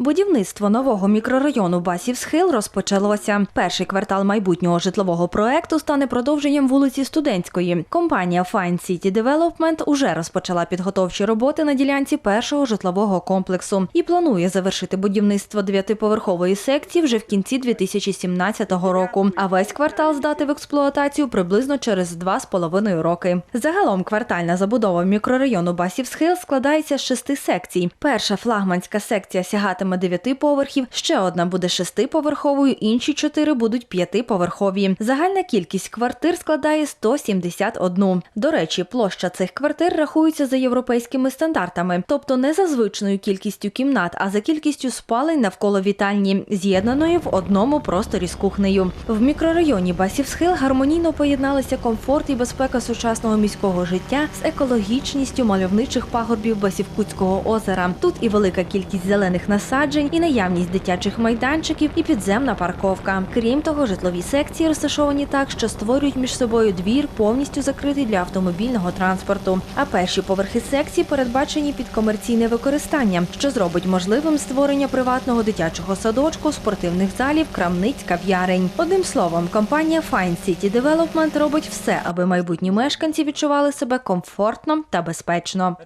Будівництво нового мікрорайону Басівсхил розпочалося. Перший квартал майбутнього житлового проекту стане продовженням вулиці Студентської. Компанія Fine City Development уже розпочала підготовчі роботи на ділянці першого житлового комплексу і планує завершити будівництво дев'ятиповерхової секції вже в кінці 2017 року. А весь квартал здати в експлуатацію приблизно через два з половиною роки. Загалом квартальна забудова мікрорайону Басівсхил складається з шести секцій. Перша флагманська секція сягатиме дев'яти поверхів, ще одна буде шестиповерховою, інші чотири будуть п'ятиповерхові. Загальна кількість квартир складає 171. До речі, площа цих квартир рахується за європейськими стандартами, тобто не за звичною кількістю кімнат, а за кількістю спалень навколо вітальні, з'єднаної в одному просторі з кухнею. В мікрорайоні Басівсхил гармонійно поєдналися комфорт і безпека сучасного міського життя з екологічністю мальовничих пагорбів Басівкутського озера. Тут і велика кількість зелених насаджень, і наявність дитячих майданчиків, і підземна парковка. Крім того, житлові секції розташовані так, що створюють між собою двір, повністю закритий для автомобільного транспорту. А перші поверхи секцій передбачені під комерційне використання, що зробить можливим створення приватного дитячого садочку, спортивних залів, крамниць, кав'ярень. Одним словом, компанія Fine City Development робить все, аби майбутні мешканці відчували себе комфортно та безпечно.